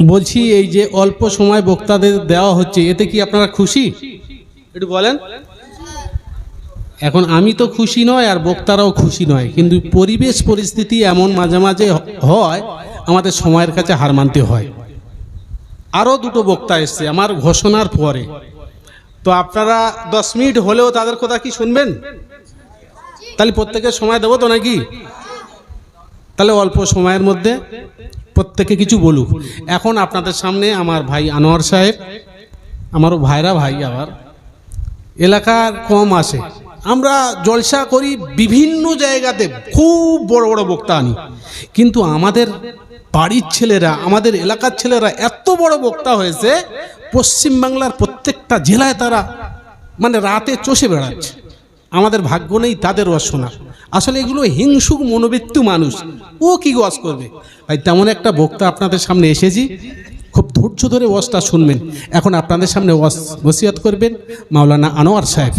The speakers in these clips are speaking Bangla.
বলছি এই যে অল্প সময় বক্তাদের দেওয়া হচ্ছে, এতে কি আপনারা খুশি? একটু বলেন। এখন আমি তো খুশি নয় আর বক্তারাও খুশি নয়, কিন্তু পরিবেশ পরিস্থিতি এমন মাঝে মাঝে হয়, আমাদের সময়ের কাছে হার মানতে হয়। আরও দুটো বক্তা এসছে, আমার ঘোষণার পরে। তো আপনারা দশ মিনিট হলেও তাদের কথা কি শুনবেন? তাহলে প্রত্যেকের সময় দেবো তো নাকি? তাহলে অল্প সময়ের মধ্যে। প্রত্যেকে কিছু বলুক। এখন আপনাদের সামনে আমার ভাই আনোয়ার সাহেব আমারও ভাইরা ভাই আবার। এলাকার কম আসে আমরা জলসা করি বিভিন্ন জায়গাতে, খুব বড় বড় বক্তা আনি। কিন্তু আমাদের বাড়ির ছেলেরা, আমাদের এলাকার ছেলেরা এত বড় বক্তা হয়েছে, পশ্চিমবাংলার প্রত্যেকটা জেলায় তারা মানে রাতে চষে বেড়াচ্ছে। আমাদের ভাগ্য নেই, তাদের ওয়াজ শোনা। আসলে এগুলো হিংসুক মনোবৃত্তু মানুষ। ও কী ওয়াজ করবে? ভাই, তেমন একটা বক্তা আপনাদের সামনে এসেছি। খুব ধৈর্য ধরে ওয়াজটা শুনবেন। এখন আপনাদের সামনে ওয়াজ বসিয়াত করবেন মাওলানা আনোয়ার সাহেব।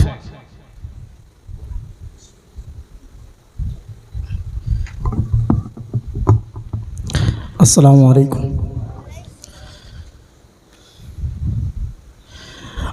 আসসালামু আলাইকুম।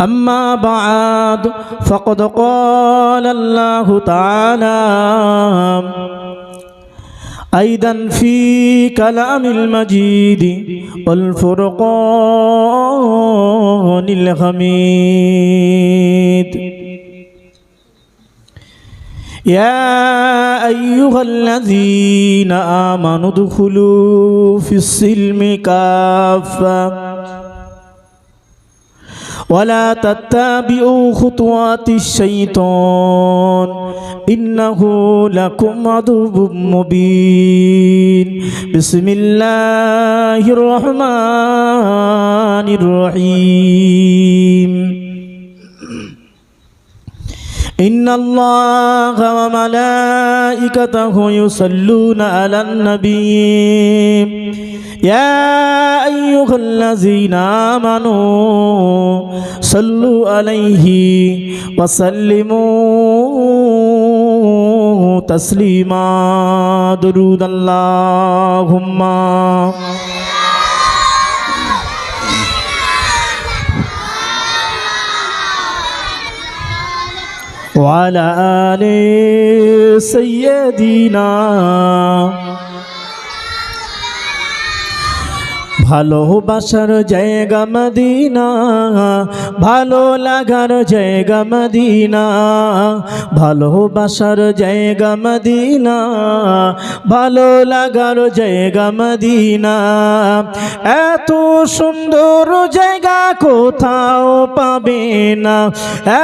أما بعد فقد قال الله تعالى أيضا في كلام المجيد والفرقان الحميد يا أيها الذين آمنوا ادخلوا في السلم كافة ولا تتبعوا خطوات الشيطان إنه لكم عدو مبين بسم الله الرحمن الرحيم إن الله وملائكته يصلون على النبي يا أيها الذين آمنوا صلوا عليه وسلموا تسليما درود اللهم وعلى آل سيدنا ভালোবাসার জায়গা মদিনা, ভালো লাগার জায়গা মদিনা ভালোবাসার জায়গা মদিনা, ভালো লাগার জায়গা মদিনা। এত সুন্দর জায়গা কোথাও পাবে না,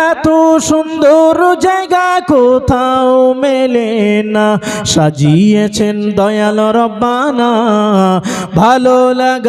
এত সুন্দর জায়গা কোথাও মেলে না। সাজিয়েছেন দয়াল রব্বানা, ভালো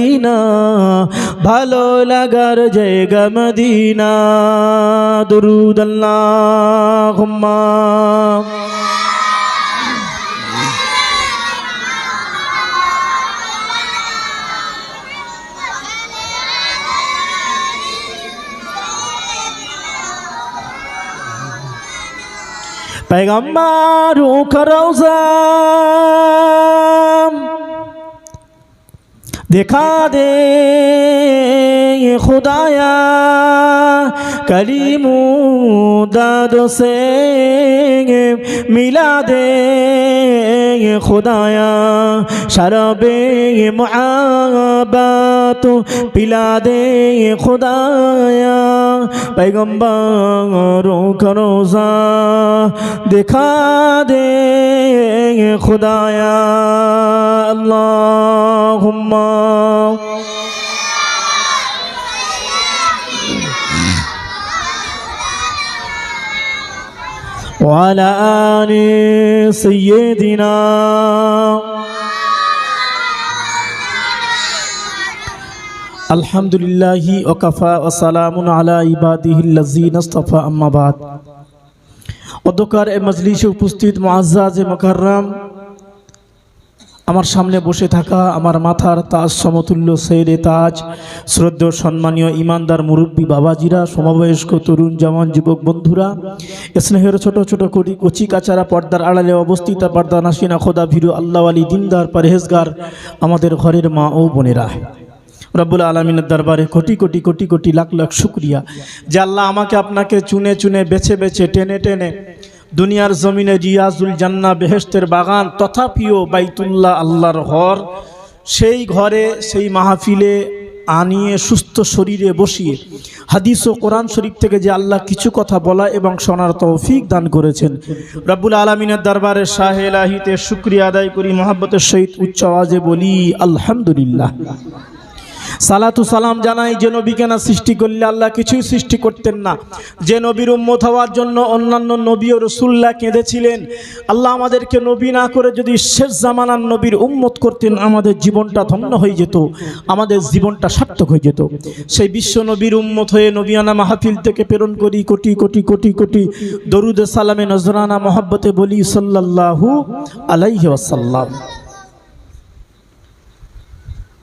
মদিনা ভালো লাগার জায়গা মদিনা দরুদ আল্লাহ پیغمبروں کا روزہ दिखा दे खुदाया कलीमू दाद से मिला दे खुदाया शराबे मुआबात पिला दे खुदाया पैगम्बरों का रोज़ा दिखा दे खुदाया अल्लाहुम्मा وعلى آل سيدنا الحمد لله وكفى وسلام على عباده الذين اصطفى أما بعد অধ্যকার এ মজলিসে উপস্থিত মুআজ্জাজ মুকাররম আমার সামনে বসে থাকা আমার মাথার তাজ সমতুল্য সেরে তাজ শ্রদ্ধ সম্মানীয় ইমানদার মুরব্বী বাবাজিরা, সমবয়স্ক তরুণ জওয়ান যুবক বন্ধুরা স্নেহের ছোট ছোট করি কচি কাচারা পর্দার আড়ালে অবস্থিত পর্দা নাসিনা খোদা ভীরু আল্লাহ আলী দিনদার পরহেজগার আমাদের ঘরের মা ও বোনেরা। রব্বুল আলমিনের দরবারে কোটি কোটি কোটি কোটি লাখ লাখ শুক্রিয়া। যে আল্লাহ আমাকে আপনাকে চুনে চুনে বেছে বেছে টেনে টেনে দুনিয়ার জমিনে রিয়াজুল জান্না বেহেস্তের বাগান তথাপিও বাইতুল্লাহ আল্লাহর ঘর, সেই ঘরে, সেই মাহফিলে আনিয়ে সুস্থ শরীরে বসিয়ে হাদিস ও কোরআন শরীফ থেকে যে আল্লাহ কিছু কথা বলা এবং শোনার তৌফিক দান করেছেন। রব্বুল আলমিনের দরবারে শাহেলাহিতে শুক্রিয়া আদায় করি, মহাব্বতের সহিত উচ্চ আওয়াজে বলি, আলহামদুলিল্লাহ। সালাতু সালাম জানাই যে নবীকে না সৃষ্টি করলে আল্লাহ কিছুই সৃষ্টি করতেন না। যে নবীর উম্মত হওয়ার জন্য অন্যান্য নবী ও রসুল্লাহ কেঁদেছিলেন। আল্লাহ আমাদেরকে নবী না করে যদি শেষ জামানার নবীর উম্মত করতেন, আমাদের জীবনটা ধন্য হয়ে যেত, আমাদের জীবনটা সার্থক হয়ে যেত। সেই বিশ্ব নবীর উম্মত হয়ে নবিয়ানা মাহফিল থেকে প্রেরণ করি, কোটি কোটি কোটি কোটি দরুদ সালামে, নজরানা মহাব্বতে বলি সাল্লাল্লাহু আলাইহি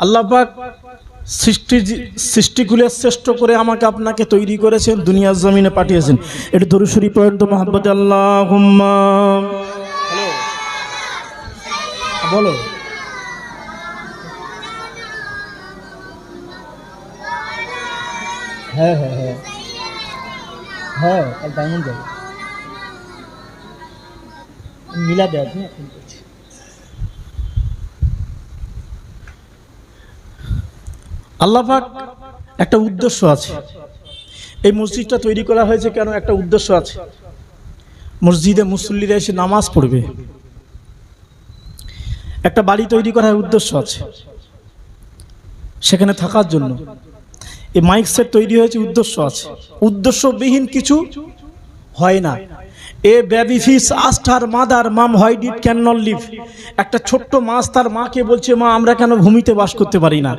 আল্লাহ পাক সৃষ্টি সৃষ্টিকুলের শ্রেষ্ঠ করে আমাকে আপনাকে তৈরি করেছেন, দুনিয়ার জমিনে পাঠিয়েছেন। এটা দরুশরী পর্যন্ত মোহাম্মদ আল্লাহ বলো। হ্যাঁ হ্যাঁ হ্যাঁ। হ্যাঁ মিলা দেয় হ্যাঁ ফোন করছি আল্লাপাক একটা উদ্দেশ্য আছে। এই মসজিদটা তৈরি করা হয়েছে কেন? একটা উদ্দেশ্য আছে। মসজিদে মুসল্লিরা এসে নামাজ পড়বে। একটা বাড়ি তৈরি করার উদ্দেশ্য আছে। সেখানে থাকার জন্য। এই মাইক সেট তৈরি হয়েছে উদ্দেশ্য আছে। উদ্দেশ্যবিহীন কিছু হয় না। A baby fish asked her mother mom why did can not live. একটা ছোট্ট মাছ তার মাকে বলছে, মা, আমরা কেন ভূমিতে বাস করতে পারি না?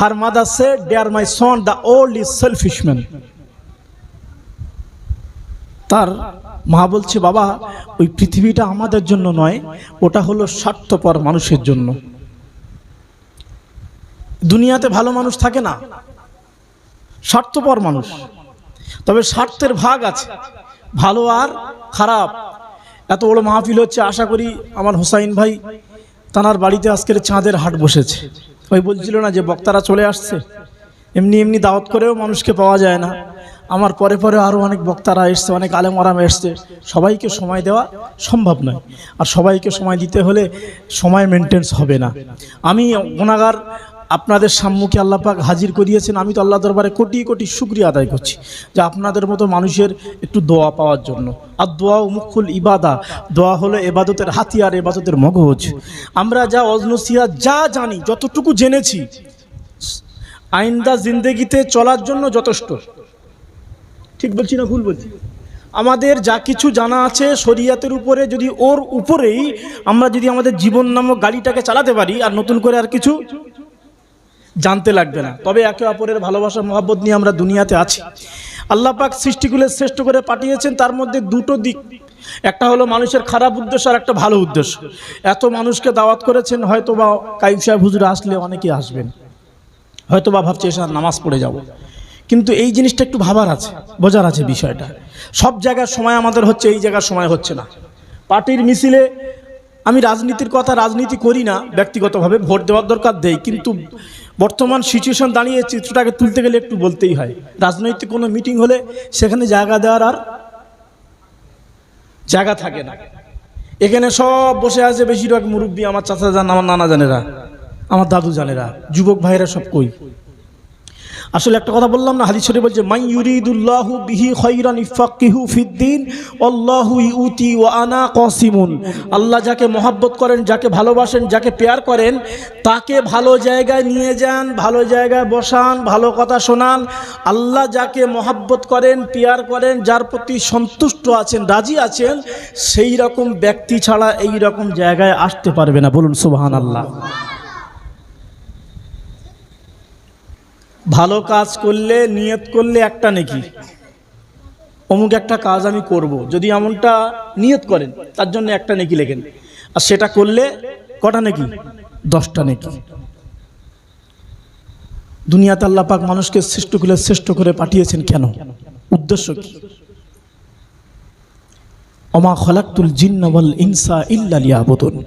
Her mother say there my son the old is selfish man তার মা বলছে, বাবা, ওই পৃথিবীটা আমাদের জন্য নয়, ওটা হলো স্বার্থপর মানুষের জন্য। দুনিয়াতে ভালো মানুষ থাকে না, স্বার্থপর মানুষ। তবে স্বার্থের ভাগ আছে। ভালো আর খারাপ। এত বড় মাহফিল হচ্ছে, আশা করি আমার হোসাইন ভাই তানার বাড়িতে আজকের চাঁদের হাট বসেছে। ওই বলছিল না যে বক্তারা চলে আসছে? এমনি এমনি দাওয়াত করেও মানুষকে পাওয়া যায় না। আমার পরে পরে আরও অনেক বক্তারা এসছে, অনেক আলেম আরাম এসছে। সবাইকে সময় দেওয়া সম্ভব নয়। আর সবাইকে সময় দিতে হলে সময় মেনটেন্স হবে না। আমি গুণাগার আপনাদের সম্মুখে আল্লাহ পাক হাজির করিয়েছেন। আমি তো আল্লাহ দরবারে কোটি কোটি শুক্রিয়া আদায় করছি যে আপনাদের মতো মানুষের একটু দোয়া পাওয়ার জন্য। আর দোয়া মুখুল ইবাদা, দোয়া হলো এবাদতের হাতিয়ার, এবাদতের মগজ। আমরা যা অজনসিয়া যা জানি, যতটুকু জেনেছি, আইন্দা জিন্দেগিতে চলার জন্য যথেষ্ট। ঠিক বলছি না ভুল বলছি? আমাদের যা কিছু জানা আছে শরিয়াতের উপরে, যদি ওর উপরেই আমরা যদি আমাদের জীবন নামক গাড়িটাকে চালাতে পারি, আর নতুন করে আর কিছু জানতে লাগবে না। তবে একে অপরের ভালোবাসা, মহাব্বত নিয়ে আমরা দুনিয়াতে আছি। আল্লাহ পাক সৃষ্টিগুলো শ্রেষ্ঠ করে পাঠিয়েছেন, তার মধ্যে দুটো দিক। একটা হলো মানুষের খারাপ উদ্দেশ্য আর একটা ভালো উদ্দেশ্য। এত মানুষকে দাওয়াত করেছেন হয়তো বা কাইম সাহেব হুজুর আসলে অনেকে আসবেন। হয়তো বা ভাবছে, এসে নামাজ পড়ে যাব। কিন্তু এই জিনিসটা একটু ভাবার আছে, বোঝার আছে বিষয়টা। সব জায়গার সময় আমাদের হচ্ছে, এই জায়গার সময় হচ্ছে না। পার্টির মিছিলে আমি রাজনীতির কথা রাজনীতি করি না, ব্যক্তিগতভাবে ভোট দেওয়ার দরকার দেই। কিন্তু বর্তমান সিচুয়েশন দাঁড়িয়ে চিত্রটাকে তুলতে গেলে একটু বলতেই হয়। রাজনৈতিক কোনো মিটিং হলে সেখানে জায়গা দেওয়ার আর জায়গা থাকে না। এখানে সব বসে আছে বেশিরভাগ মুরব্বী, আমার চাচা জান আমার নানা জানেরা, আমার দাদু জানেরা, যুবক ভাইরা সব কই? আসলে একটা কথা বললাম না, হাদিস শরীফ বলছে মাই ইউরিদুল্লাহু বিহি খাইরান ইফাক্কিহু ফিদ্দিন, আল্লাহু ইউতি ওয়া আনা কাসিমুন। আল্লাহ যাকে মহাব্বত করেন, যাকে ভালোবাসেন, যাকে পেয়ার করেন, তাকে ভালো জায়গায় নিয়ে যান, ভালো জায়গায় বসান, ভালো কথা শোনান। আল্লাহ যাকে মহাব্বত করেন, পেয়ার করেন, যার প্রতি সন্তুষ্ট আছেন, রাজি আছেন, সেই রকম ব্যক্তি ছাড়া এই রকম জায়গায় আসতে পারবে না। বলুন, সুবহানাল্লাহ। আল্লাহ ভালো কাজ করলে, নিয়ত করলে একটা নেকি? অমুক একটা কাজ আমি করব। যদি এমনটা নিয়ত করেন, তার জন্য একটা নেকি লেখেন। আর সেটা করলে কটা নেকি? দশটা নেকি। দুনিয়াতে আল্লাহ পাক মানুষকে শ্রেষ্ঠ করে শ্রেষ্ঠ করে পাঠিয়েছেন কেন? উদ্দেশ্য কি? অমা খলাক্তুল জিন্নবল ইনসা ইল্লা লিয়াবুদুন।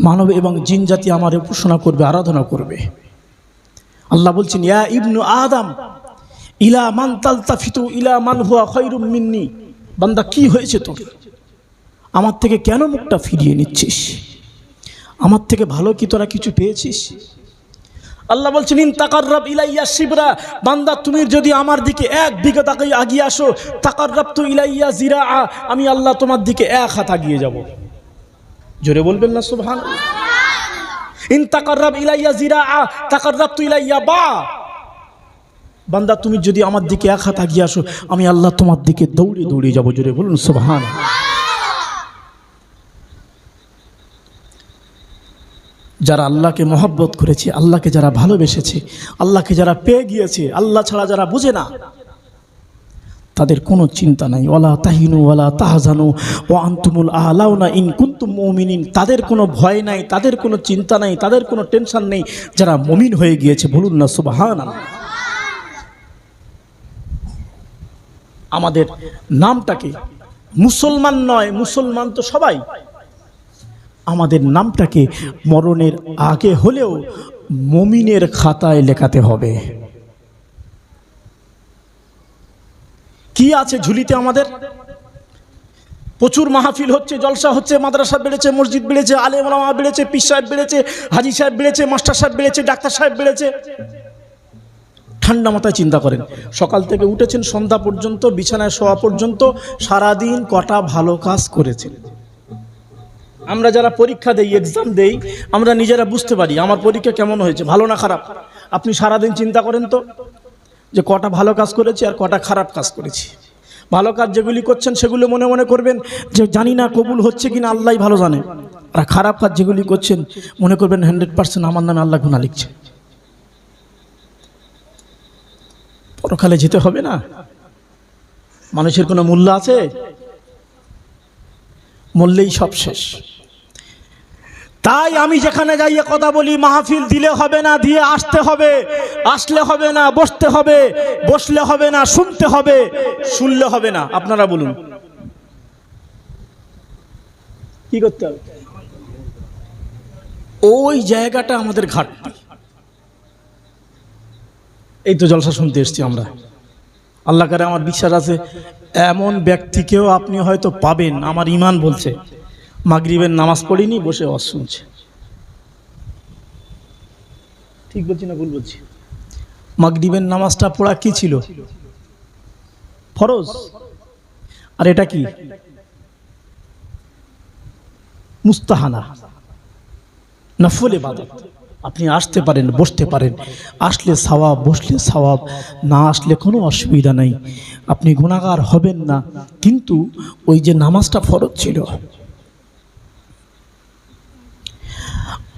মানব এবং জিন জাতি আমার উপাসনা করবে, আরাধনা করবে। আল্লাহ বলছেন, ইয়া ইবনু আদম, ইলা মান তালতাফিতু, ইলা মান হুয়া খৈরুম মিন্নি। বান্দা, কি হয়েছে তোর? আমার থেকে কেন মুখটা ফিরিয়ে নিচ্ছিস? আমার থেকে ভালো কি তোরা কিছু পেয়েছিস? আল্লাহ বলছেন, ইন তাকাররাব ইলাইয়া শিবরা। বান্দা, তুমি যদি আমার দিকে এক বিঘা তাকে আগিয়ে আসো তাকাররাব তু ইলাইয়া জিরা আমি আল্লাহ তোমার দিকে এক হাত আগিয়ে যাব। জোরে বলবেন না সুবহান ইন তাকাররাব ইলাইয়া জিরা তাকাররাব তু ইলাইয়া বা। বান্দা, তুমি যদি আমার দিকে এক হাত আগিয়ে আসো, আমি আল্লাহ তোমার দিকে দৌড়ে দৌড়ে যাব, জোরে বলুন সুবহান যারা আল্লাহকে মহব্বত করেছে, আল্লাহকে যারা ভালোবেসেছে, আল্লাহকে যারা পেয়ে গিয়েছে, আল্লাহ ছাড়া যারা বুঝে না তাদের কোনো চিন্তা নাই। ওলা তাহিনু ওলা তাহাজানু, ও আন্তুমুল আলাউনা ইন কুন্তুম মমিনিন। তাদের কোনো ভয় নাই, তাদের কোনো চিন্তা নাই, তাদের কোনো টেনশন নেই। যারা মমিন হয়ে গিয়েছে, বলুন না সুবাহান আমাদের নামটাকে মুসলমান নয়, মুসলমান তো সবাই। আমাদের নামটাকে মরণের আগে হলেও মমিনের খাতায় লেখাতে হবে। কি আছে ঝুলিতে আমাদের? প্রচুর মাহফিল হচ্ছে, জলসা হচ্ছে, মাদ্রাসা বেড়েছে, মসজিদ বেড়েছে, আলেম ওলামা বেড়েছে, পীর সাহেব বেড়েছে, হাজি সাহেব বেড়েছে, মাস্টার সাহেব বেড়েছে, ডাক্তার সাহেব বেড়েছে। ঠান্ডা মাথায় চিন্তা করেন। সকাল থেকে উঠেছেন, সন্ধ্যা পর্যন্ত, বিছানায় শোয়া পর্যন্ত, সারাদিন কটা ভালো কাজ করেছেন। আমরা যারা পরীক্ষা দেই এক্সাম দেই, আমরা নিজেরা বুঝতে পারি, আমার পরীক্ষা কেমন হয়েছে, ভালো না খারাপ? আপনি সারাদিন চিন্তা করেন তো? যে কটা ভালো কাজ করেছি আর কটা খারাপ কাজ করেছি। ভালো কাজ যেগুলি করছেন সেগুলো মনে মনে করবেন যে জানি না কবুল হচ্ছে কিনা, আল্লাহ ভালো জানে। আর খারাপ কাজ যেগুলি করছেন, মনে করবেন হান্ড্রেড পার্সেন্ট আমার নামে আল্লাহ গুণা লিখছে। পরকালে যেতে হবে না। মানুষের কোনো মূল্য আছে? মূল্যেই সব শেষ। তাই আমি যেখানে যাইয়ে কথা বলি, মাহফিল দিলে হবে না, দিয়ে আসতে হবে। আসলে হবে না, বসতে হবে, বসলে হবে না, শুনতে হবে, শুনলে হবে না। আপনারা বলুন। কি করতে হবে? ওই জায়গাটা আমাদের ঘাটতি। এই তো জলসা শুনতে এসছি আমরা। আল্লাহ কারে আমার বিশ্বাস আছে, এমন ব্যক্তিকেও আপনি হয়তো পাবেন, আমার ইমান বলছে। মাগরিবের নামাজ পড়িনি বসে অস শুনছে। ঠিক বলছি না ভুল বলছি? মাগরিবের নামাজটা পড়া কি ছিল? ফরজ? আর এটা কি? মুস্তাহানা। নফল ইবাদত। আপনি আসতে পারেন বসতে পারেন। আসলে সওয়াব বসলে সওয়াব। না আসলে কোনো অসুবিধা নাই। আপনি গুণাগার হবেন না। কিন্তু ওই যে নামাজটা ফরজ ছিল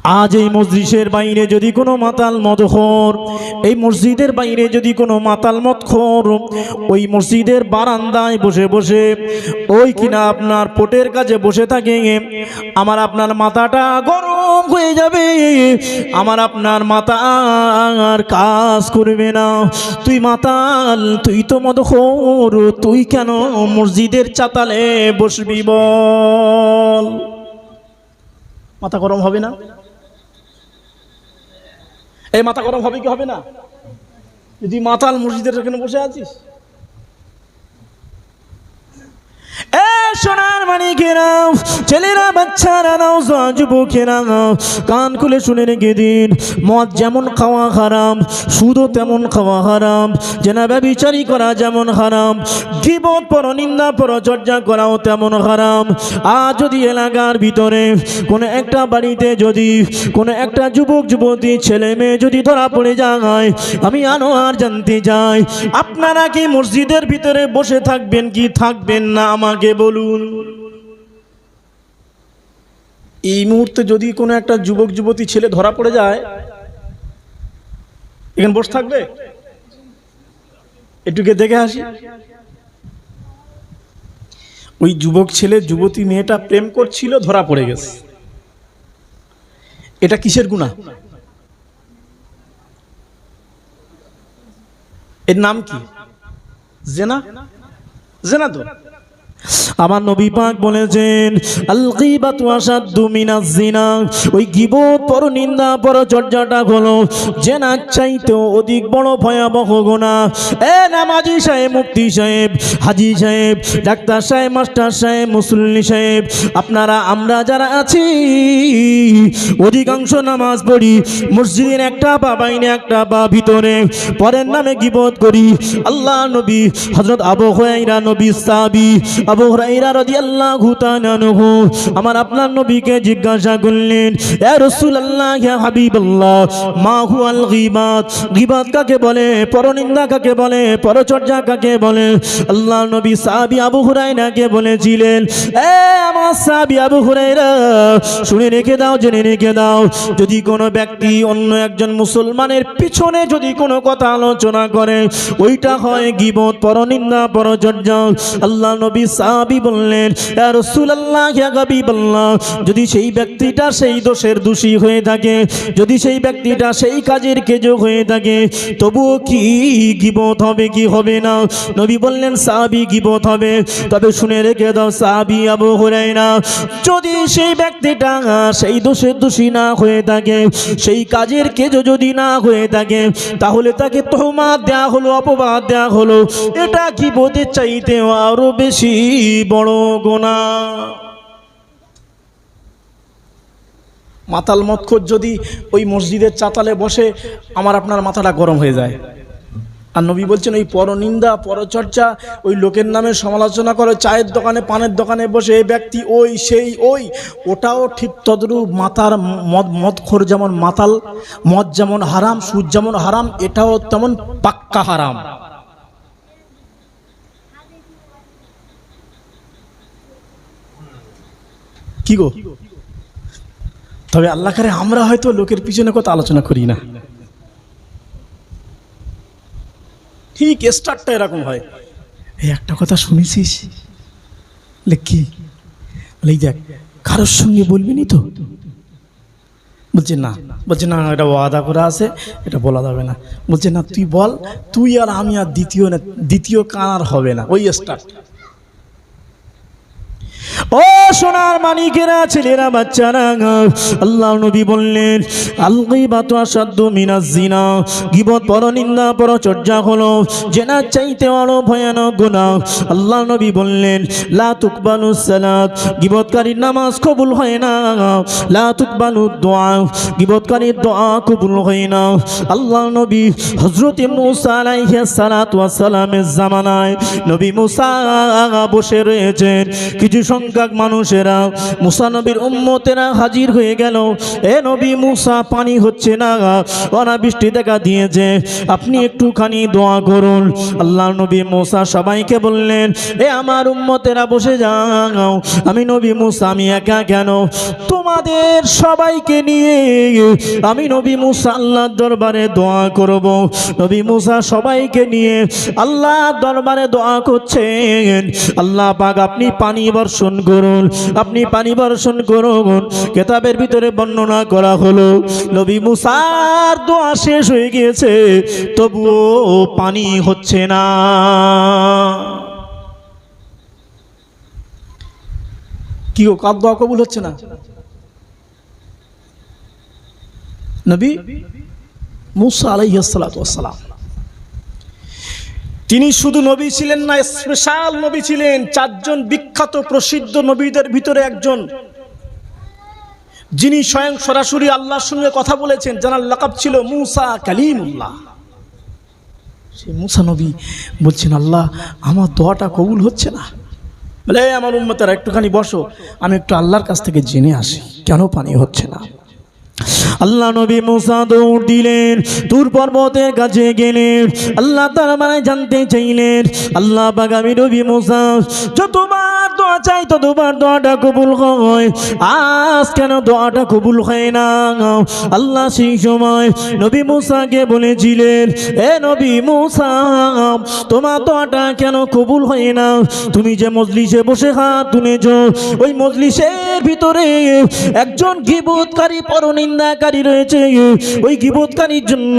আজ এই মসজিদের বাইরে যদি কোনো মাতাল মদখর এই মসজিদের বাইরে যদি কোনো মাতাল মদখর ওই মসজিদের বারান্দায় বসে বসে, ওই কিনা আপনার পোটের কাছে বসে থাকে, আমার আপনার মাথাটা গরম হয়ে যাবে, আমার আপনার মাথা আর কাজ করবে না। তুই মাতাল, তুই তো মদখর তুই কেন মসজিদের চাতালে বসবি বল? মাথা গরম হবে না? এই মাথা গরম হবে কি হবে না? যদি মাতাল মসজিদের এখানে বসে আছিস এ সোনার মানিকেরা ছেলেরা, বাচ্চারা, নাও যুবকেরা কান খুলে শুনে রেখে দিন, মদ যেমন খাওয়া হারাম, সুদও তেমন খাওয়া হারাম। জেনা ব্যবিচারী করা যেমন হারাম জীবন পর নিন্দা পর চর্চা করাও তেমন হারাম। আর যদি এলাকার ভিতরে কোনো একটা বাড়িতে যদি কোনো একটা যুবক, যুবতী, ছেলে মেয়ে যদি ধরা পড়ে যায়, আমি আনো আর জানতে চাই, আপনারা কি মসজিদের ভিতরে বসে থাকবেন কি থাকবেন না আমাকে বলুন? এই মুহূর্তে যদি কোনো একটা যুবক, যুবতী ছেলে ধরা পড়ে যায়, এখানে বসে থাকবে? একটুকে দেখে আসি। ওই যুবক ছেলে, যুবতী মেয়েটা প্রেম করছিল, ধরা পড়ে গেছে। এটা কিসের গুণা? এর নাম কি? জেনা? জেনা তো? আমার নবী পাক বলেছেন আল গীবাতু আসাদ্দু মিনাজ জিনা ওই গীবত পর নিন্দা, পর চর্চাটা হলো জেনা চাইতেও অধিক বড় ভয়াবহ গুনাহ। এ নামাজি সাহেব, মুফতি সাহেব, হাজি সাহেব, ডাক্তার সাহেব, মাস্টার সাহেব, মুসল্লি সাহেব, আপনারা, আমরা যারা আছি, অধিকাংশ নামাজ পড়ি, মসজিদের একটা পা বাইনে একটা বা ভিতরে, পরের নামে গিবত করি। আল্লাহ নবী হজরত আবু হুরাইরা নবী সাবি আবু হুরাইরা রাদিয়াল্লাহু তাআলা আনহু, আমার আপনার নবীকে জিজ্ঞাসা করলেন ইয়া রাসূলুল্লাহ ইয়া হাবিবাল্লাহ, মা হুয়াল গীবাত গীবাত কাকে বলে? পরনিন্দা কাকে বলে? পরচর্চা কাকে বলে? আল্লাহ নবী সাহাবী আবু হুরাইরাকে বলেছিলেন, এ আমার সাহাবী আবু হুরাইরা শুনে রেখে দাও, জেনে রেখে দাও, যদি কোনো ব্যক্তি অন্য একজন মুসলমানের পিছনে যদি কোনো কথা আলোচনা করে, ওইটা হয় গিবত পরনিন্দা, পরচর্যা। আল্লাহ নবী সাহাবী বললেন যদি সেই ব্যক্তিটা সেই দোষের দোষী হয়ে থাকে, যদি সেই ব্যক্তিটা সেই কাজের কেজো হয়ে থাকে, তবুও কি গিবত হবে, কি হবে না? নবী বললেন, সাহাবী গিবত হবে, তবে শুনে রেখে দাও, সাহাবী আবু হুরাইরা যদি সেই ব্যক্তিটা সেই দোষের দোষী না হয়ে থাকে, সেই কাজের কেজো যদি না হয়ে থাকে, তাহলে তাকে তোহমাত দেয়া হলো, অপবাদ দেয়া হলো। এটা কি বোধের চাইতে আরও বেশি বড় গোনা। মাতাল মতখোর যদি ওই মসজিদের চাতালে বসে, আমার আপনার মাথাটা গরম হয়ে যায়। আর নবী বলছেন, ওই পরনিন্দা, পরচর্চা, ওই লোকের নামে সমালোচনা করে, চায়ের দোকানে, পানের দোকানে বসে এই ব্যক্তি ওই, সেই ওই। ওটাও ঠিক তদরূপ মাতার মদ মদখোর যেমন মাতাল, মদ যেমন হারাম, সুদ যেমন হারাম, এটাও তেমন পাক্কা হারাম। কি গো? তবে আল্লাহ করে আমরা হয়তো লোকের পিছনে কথা আলোচনা করি না। ঠিক স্টার্টটা এরকম হয়। এই একটা কথা শুনেছিস? কি? বলে দেখ, কারোর সঙ্গে বলবি নি তো? বলছে না। বলছে না, এটা ওয়াদা করা আছে, এটা বলা যাবে না। বলছে না, তুই বল, তুই আর আমি আর দ্বিতীয় না দ্বিতীয় কান আর হবে না, ওই স্টার্ট। ও সোনার মানিকেরা ছেলেরা, বাচ্চারা আল্লাহ নবী বললেন, আলগিবাতু আসাদ্দু মিনাজ জিনা। গিবত পরনিন্দা পরচর্যা হলো জেনা চাইতে আরও ভয়ানক গুনাহ। আল্লাহ নবী বললেন, লা তুকবালু সালাত। গিবতকারীর নামাজ কবুল হয় না। লা তুকবালু দোয়া। গিবতকারীর দোয়া কবুল হয় না। আল্লাহ নবী হযরত মুসা আলাইহিস সালাতু ওয়াস সালামের জামানায় নবী মুসা বসে রয়েছেন। কিছু সংখ্যক মানুষেরা, মুসা নবীর উম্মতেরা হাজির হয়ে গেল। এ নবী মুসা, পানি হচ্ছে না অনাবৃষ্টি দেখা দিয়েছে। আপনি একটুখানি দোয়া করুন। আল্লাহ নবী মুসা সবাইকে বললেন, এ আমার উম্মতেরা, বসে যাও। আমি নবী মুসা, আমি একা কেন? তোমাদের সবাইকে নিয়ে আমি নবী মুসা আল্লাহর দরবারে দোয়া করব। নবী মুসা সবাইকে নিয়ে আল্লাহর দরবারে দোয়া করছেন। আল্লাহ পাক, আপনি পানি বর্ষণ করুন। আপনি পানি বর্ষণ করুন। কেতাবের ভিতরে বর্ণনা করা হলো, নবী মুসার দোয়া শেষ হয়ে গিয়েছে, তবুও পানি হচ্ছে না। কি ও কার দোয়া কবুল হচ্ছে না? নবী মুসা আলাইসালাম তিনি শুধু নবী ছিলেন না, স্পেশাল নবী ছিলেন, চারজন বিখ্যাত, প্রসিদ্ধ নবীদের ভিতরে একজন। যিনি স্বয়ং সরাসরি আল্লাহর সঙ্গে কথা বলেছেন যার লাকাব ছিল মুসা কালিমুল্লাহ। সেই মুসা নবী বলছেন, আল্লাহ, আমার দোয়াটা কবুল হচ্ছে না। বলে "এই আমার উন্মতারা একটুখানি বসো, আমি একটু আল্লাহর কাছ থেকে জেনে আসি, কেন পানি হচ্ছে না? আল্লাহ নবী মুসা দৌড় দিলেন তুর পর্বতের কাছে গেলেন। আল্লাহ তার মানে জানতে চাইলেন, আল্লাহ বাগামী নবী মুসা, যতবার দোয়া চাই ততবার দোয়াটা কবুল হয়। আজ কেন দোয়াটা কবুল হয় না? আল্লাহ সেই সময় নবী মুসাকে বলেছিলেন, এ নবী মুসা, তোমার দোয়াটা কেন কবুল হয় না? তুমি যে মজলিসে বসে হাত তুলেছ, ওই মজলিসের ভিতরে একজন গিবোধকারী পরনিন্দাকারী রয়েছে। ওই গিবোধকারীর জন্য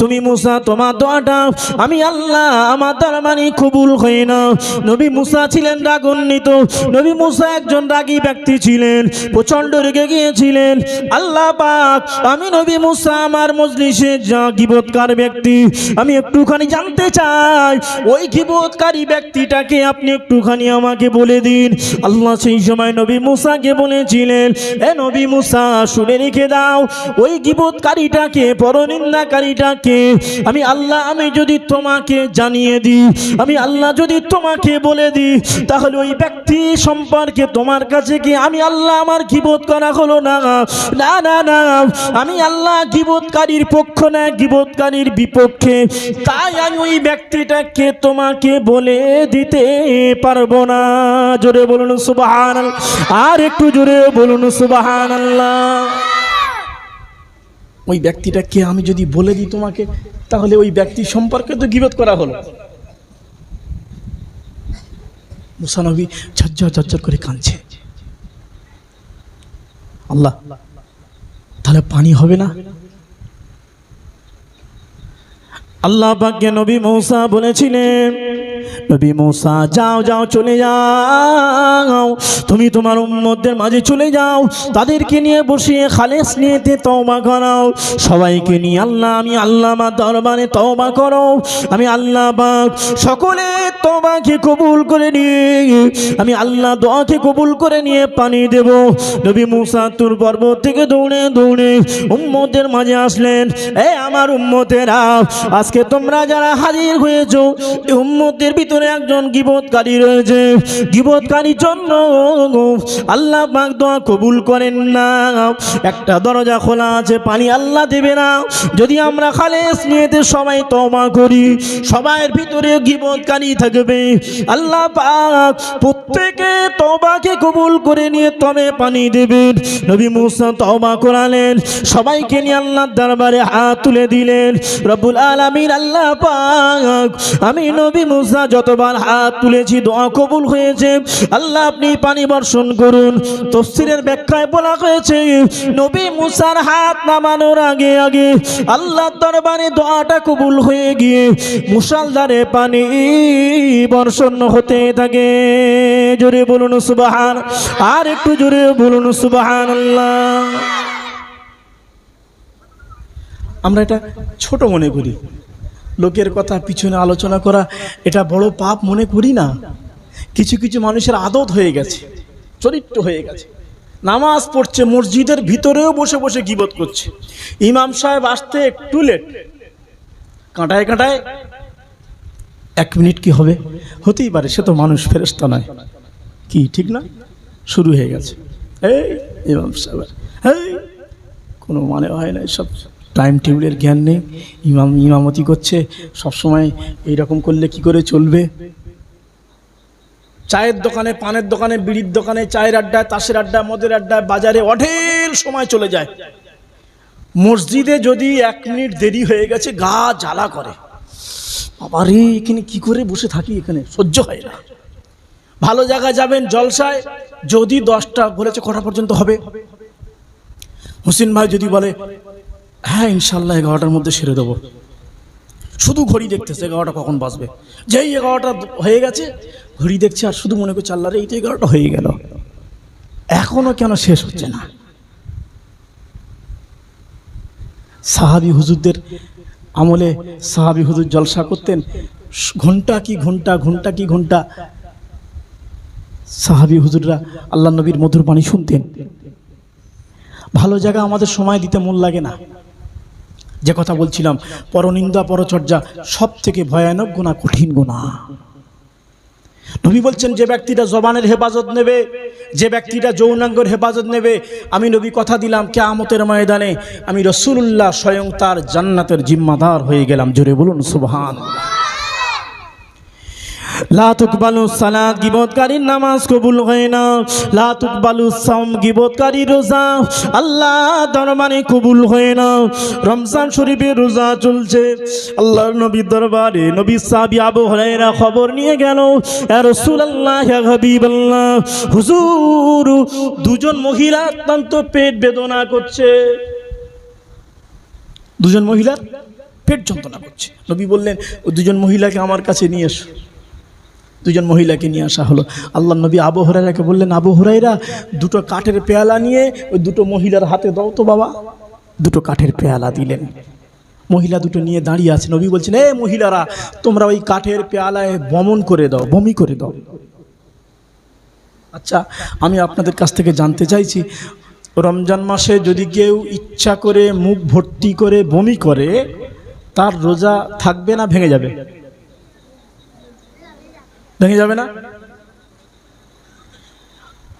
তুমি মুসা, তোমার দোয়াটা আমি আল্লাহ, আমার দ্বারা মানে কবুল হয় না। নবী মুসা ছিলেন রাগান্বিত। নবী মুসা একজন রাগী ব্যক্তি ছিলেন, প্রচণ্ড রেগে গিয়েছিলেন। আল্লাহ পাক, আমি নবী মুসা, আমার মজলিসে যা গিবোধকার ব্যক্তি, আমি একটুখানি জানতে চাই। ওই গিবোধকারী ব্যক্তিটাকে আপনি একটুখানি আমাকে বলে দিন। আল্লাহ সেই সময় নবী মুসাকে বলেছিলেন, এ নবী মুসা, শুনে রেখে দাও। ওই গিবোধকারীটাকে পরনিন্দাকারীটাকে আমি আল্লাহ, আমি যদি তোমাকে জানিয়ে দিই, আমি আল্লাহ যদি তোমাকে বলে দিই, তাহলে ওই ব্যক্তি সম্পর্কে তোমার কাছে কি আমি আল্লাহ আমার গিবোধ করা হলো না? না না না। আমি আল্লাহ গিবোধকারীর পক্ষ না গিবোধকারীর বিপক্ষে। তাই আমি ওই ব্যক্তিটাকে তোমাকে বলে দিতে পারব না। জোরে বলুন সুবাহান আর একটু জোরে বলুন সুবাহান আল্লাহ ওই ব্যক্তিটা কে আমি যদি বলে দিই তোমাকে, তাহলে ওই ব্যক্তি সম্পর্কে তো গিবত করা হলো। মুসানবী ঝরঝর ঝরঝর করে কাঁদছে। আল্লাহ, তাহলে পানি হবে না? আল্লাহ পাককে নবী মৌসা বলেছিলেন, নবী মৌসা, যাও যাও, চলে যাও। তুমি তোমার উম্মতদের মাঝে চলে যাও। তাদেরকে নিয়ে বসিয়ে খালেস নিয়েতে তওবা করাও। সবাইকে নিয়ে আল্লাহ, আমি আল্লাহ মা দরবারে তওবা করো। আমি আল্লাহ পাক সকলে তোমাকে কবুল করে নিয়ে, আমি আল্লাহ দোয়াকে কবুল করে নিয়ে পানি দেব। নবী মুসা তুর পর্বত থেকে দৌড়ে দৌড়ে উম্মদের মাঝে আসলেন, এ আমার উম্মতেরা, আজকে তোমরা যারা হাজির হয়েছো উম্মতের ভিতরে একজন গিবতকারী রয়েছে। গিবতকারীর জন্য আল্লাহ পাক দোয়া কবুল করেন না। একটা দরজা খোলা আছে, পানি আল্লাহ দেবে না। যদি আমরা খালেস নিয়েতে সবাই তমা করি সবার ভিতরে গিবতকারী থাকবে। আল্লাহ পাক প্রত্যেকে তবাকে কবুল করে নিয়ে তবে পানি দেবেন নবী মুসা তবা করালেন, সবাইকে নিয়ে আল্লাহর দরবারে হাত তুলে দিলেন। রব্বুল আলামিন আল্লাহ পাক। আমি নবী মুসা যতবার হাত তুলেছি, দোয়া কবুল হয়েছে। আল্লাহ আপনি পানি বর্ষণ করুন। তফসিরের ব্যাখ্যায় বলা হয়েছে, নবী মুসার হাত নামানোর আগে আগে আল্লাহর দরবারে দোয়াটা কবুল হয়ে গিয়ে মুসালদারে পানি বর্ষণ হতে থাকে। জোরে বলুন সুবাহান, আর একটু জোরে বলুন সুবাহান আল্লাহ আমরা এটা ছোট মনে করি। লোকের কথা পিছনে আলোচনা করা, এটা বড় পাপ মনে করি না। কিছু কিছু মানুষের আদত হয়ে গেছে, চরিত্র হয়ে গেছে। নামাজ পড়ছে, মসজিদের ভিতরেও বসে বসে গিবত করছে। ইমাম সাহেব আসতে একটু লেট কাঁটায় কাঁটায় এক মিনিট কি হবে? হতেই পারে, সে তো মানুষ ফেরস্তা নয়। কি, ঠিক না? শুরু হয়ে গেছে। এই ইমাম সাহেব, এই কোনো মানে হয় না সব টাইম টেবিলের জ্ঞান নেই, ইমাম, ইমামতি করছে, সবসময় এইরকম করলে কি করে চলবে? চায়ের দোকানে, পানের দোকানে, বিড়ির দোকানে, চায়ের আড্ডায়, তাসের আড্ডায়, মদের আড্ডায়, বাজারে অঢেল সময় চলে যায়। মসজিদে যদি এক মিনিট দেরি হয়ে গেছে, গা জ্বালা করে। বাবারে, এখানে কি করে বসে থাকি এখানে? সহ্য হয় না। ভালো জায়গায় যাবেন, জলসায়, যদি দশটা বলেছে, কটা পর্যন্ত হবে? হোসেন ভাই যদি বলে হ্যাঁ ইনশাল্লাহ এগারোটার মধ্যে সেরে দেবো। শুধু ঘড়ি দেখতেছে এগারোটা কখন বাজবে? যেই এগারোটা হয়ে গেছে, ঘড়ি দেখছে আর শুধু মনে করছে, আল্লাহরে এই তো এগারোটা হয়ে গেল। এখনও কেন শেষ হচ্ছে না? সাহাবি হুজুরদের আমলে সাহাবি হুজুর জলসা করতেন, ঘণ্টা কি ঘণ্টা ঘণ্টা কি ঘণ্টা? সাহাবি হুজুররা আল্লাহ নবীর মধুর বাণী শুনতেন। ভালো জায়গা আমাদের সময় দিতে মন লাগে না। যে কথা বলছিলাম, পরনিন্দা, পরচর্যা সব থেকে ভয়ানক গুণা, কঠিন গুণা। নবী বলছেন, যে ব্যক্তিটা জবানের হেফাজত নেবে, যে ব্যক্তিটা যৌনাঙ্গের হেফাজত নেবে, আমি নবী কথা দিলাম কে আমতের ময়দানে আমি রসুল্লাহ স্বয়ং তার জান্নাতের জিম্মাদার হয়ে গেলাম। জোরে বলুন সুবহান নামাজ কবুল রোজা, আল্লাহ কবুল রমজান রোজা চলছে। নবীর দরবারে খবর নিয়ে গেল হুজুর, দুজন মহিলা অত্যন্ত পেট বেদনা করছে। দুজন মহিলার পেট যন্ত্রণা করছে। নবী বললেন ওই দুজন মহিলাকে আমার কাছে নিয়ে এসো। দুজন মহিলাকে নিয়ে আসা হলো। আল্লাহ নবী আবু হরাইরাকে বললেন, আবু হরাইরা দুটো কাঠের পেয়ালা নিয়ে ওই দুটো মহিলার হাতে দাও তো বাবা। দুটো কাঠের পেয়ালা দিলেন। মহিলা দুটো নিয়ে দাঁড়িয়ে আছে। নবী বলছেন, এ মহিলারা, তোমরা ওই কাঠের পেয়ালায় বমন করে দাও, বমি করে দাও। আচ্ছা আমি আপনাদের কাছ থেকে জানতে চাইছি, রমজান মাসে যদি কেউ ইচ্ছা করে মুখ ভর্তি করে বমি করে, তার রোজা থাকবে না, ভেঙে যাবে? ভেঙে যাবে না?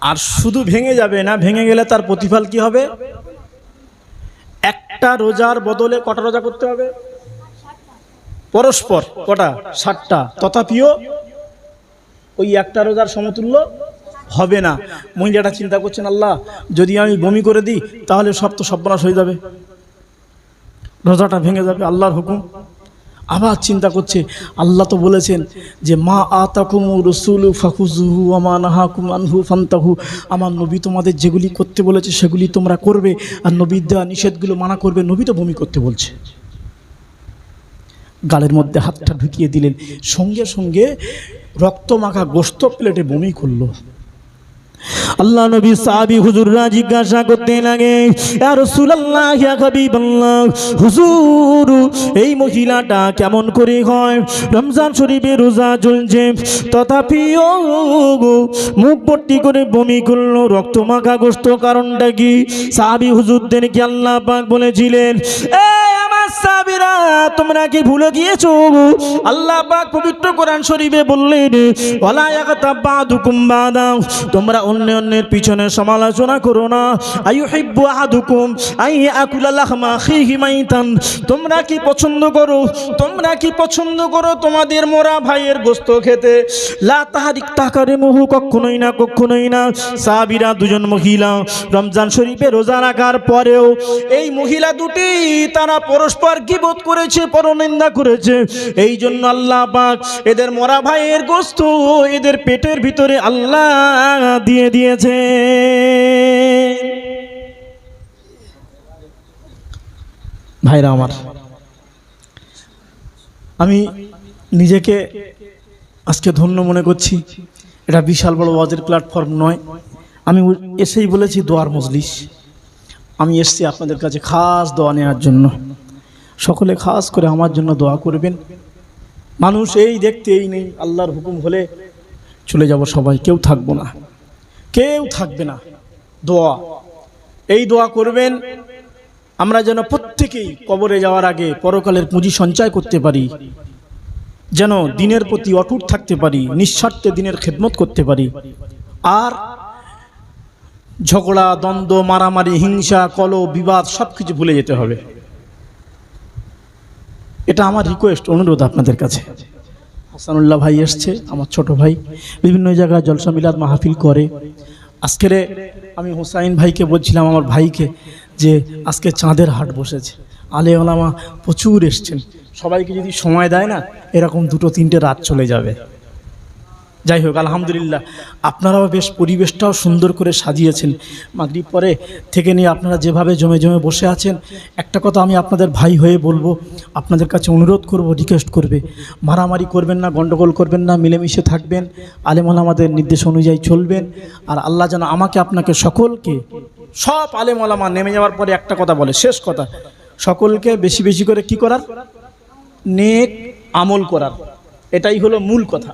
আর শুধু ভেঙে যাবে না, ভেঙে গেলে তার প্রতিফল কি হবে? একটা রোজার বদলে কটা রোজা করতে হবে? পরস্পর, কটা? ষাটটা তথাপিও ওই একটা রোজার সমতুল্য হবে না। মহিলাটা চিন্তা করছেন, আল্লাহ, যদি আমি বমি করে দিই, তাহলে সব তো সর্বনাশ হয়ে যাবে। রোজাটা ভেঙে যাবে, আল্লাহর হুকুম। আবার চিন্তা করছে, আল্লাহ তো বলেছেন যে, মা আতাকুম রসুলু ফাকুজুহু আমা নাহাকুম আনহু ফান্তাহু। আমার নবী তোমাদের যেগুলি করতে বলেছে, সেগুলি তোমরা করবে। আর নবীর দেওয়া নিষেধগুলো মানা করবে, নবী তো বমি করতে বলছে। গালের মধ্যে হাতটা ঢুকিয়ে দিলেন। সঙ্গে সঙ্গে রক্তমাখা গোস্ত প্লেটে বমি করল। আল্লাহ নবী সাহাবী হুজুররা জিজ্ঞাসা করতে লাগে রাসূলুল্লাহ, ইয়া হাবিবাল্লাহ, হুজুর, এই মহিলাটা কেমন করে হয়? রমজান শরীফে রোজা চলছে তথাপিও মুখ ভর্তি করে বমি করল রক্তমাখা গোস্ত কারণটা কি? সাহাবী হুজুরদেরকে আল্লাহ পাক বলেছিলেন সাহাবীরা, তোমরা কি ভুলে গিয়েছো? আল্লাহ পাক পবিত্র কোরআন শরীফে বললেন, ওয়ালা ইয়াগতাব বাদুকুম বাদা তোমরা অন্য অন্যের পিছনে সমালোচনা করো না। আইয়ুহিব্বু আহাদুকুম, আই আকুলা লাহমা আখিহি মাইতান। তোমরা কি পছন্দ করো? তোমরা কি পছন্দ করো তোমাদের মোরা ভাইয়ের গোস্ত খেতে? লা তাহারিক তাকারে মুহু কখনোই না কখনোই না। সাহাবীরা দুজন মহিলা, রমজান শরীফে রোজা রাখার পরেও এই মহিলা দুটি তারা পরস্পর গিবত করেছে, পরনিন্দা করেছে। এই জন্য আল্লাহ পাক এদের মরা ভাইয়ের গোস্ত এদের পেটের ভিতরে আল্লাহ দিয়ে দিয়েছে। ভাইরা আমার, আমি নিজেকে আজকে ধন্য মনে করছি। এটা বিশাল বড় ওয়াজের প্ল্যাটফর্ম নয়। আমি এসেই বলেছি, দোয়ার মজলিস। আমি এসছি আপনাদের কাছে খাস দোয়া নেওয়ার জন্য। সকলে খাস করে আমার জন্য দোয়া করবেন। মানুষ এই দেখতে এই নেই, আল্লাহর হুকুম হলে চলে যাব সবাই, কেউ থাকব না। কেউ থাকবে না। দোয়া। এই দোয়া করবেন, আমরা যেন প্রত্যেকেই কবরে যাওয়ার আগে পরকালের পুঁজি সঞ্চয় করতে পারি, যেন দিনের প্রতি অটুট থাকতে পারি, নিঃস্বার্থে দিনের খেদমত করতে পারি। আর ঝগড়া, দ্বন্দ্ব, মারামারি, হিংসা কল বিবাদ সব কিছু ভুলে যেতে হবে। এটা আমার রিকোয়েস্ট অনুরোধ আপনাদের কাছে। হাসানুল্লাহ ভাই এসছে, আমার ছোট ভাই। বিভিন্ন জায়গায় জলসা মিলাদ মাহফিল করে। আজকের আমি হুসাইন ভাইকে বলছিলাম, আমার ভাইকে, যে আজকে চাঁদের হাট বসেছে। আলে ওলামা প্রচুর এসছেন। সবাইকে যদি সময় দেয় না, এরকম দুটো তিনটে রাত চলে যাবে। যাই হোক, আলহামদুলিল্লাহ। আপনারাও বেশ পরিবেশটাও সুন্দর করে সাজিয়েছেন। মাগরি পরে থেকে নিয়ে আপনারা যেভাবে জমে জমে বসে আছেন, একটা কথা আমি আপনাদের ভাই হয়ে বলব, আপনাদের কাছে অনুরোধ করব রিকোয়েস্ট করবে। মারামারি করবেন না গণ্ডগোল করবেন না, মিলেমিশে থাকবেন, আলেমল আমাদের নির্দেশ অনুযায়ী চলবেন, আর আল্লাহ যেন আমাকে, আপনাকে সকলকে, সব আলেম আলামা নেমে যাওয়ার পরে একটা কথা বলে, শেষ কথা। সকলকে বেশি বেশি করে কি করার? নেক আমল করার। এটাই হলো মূল কথা।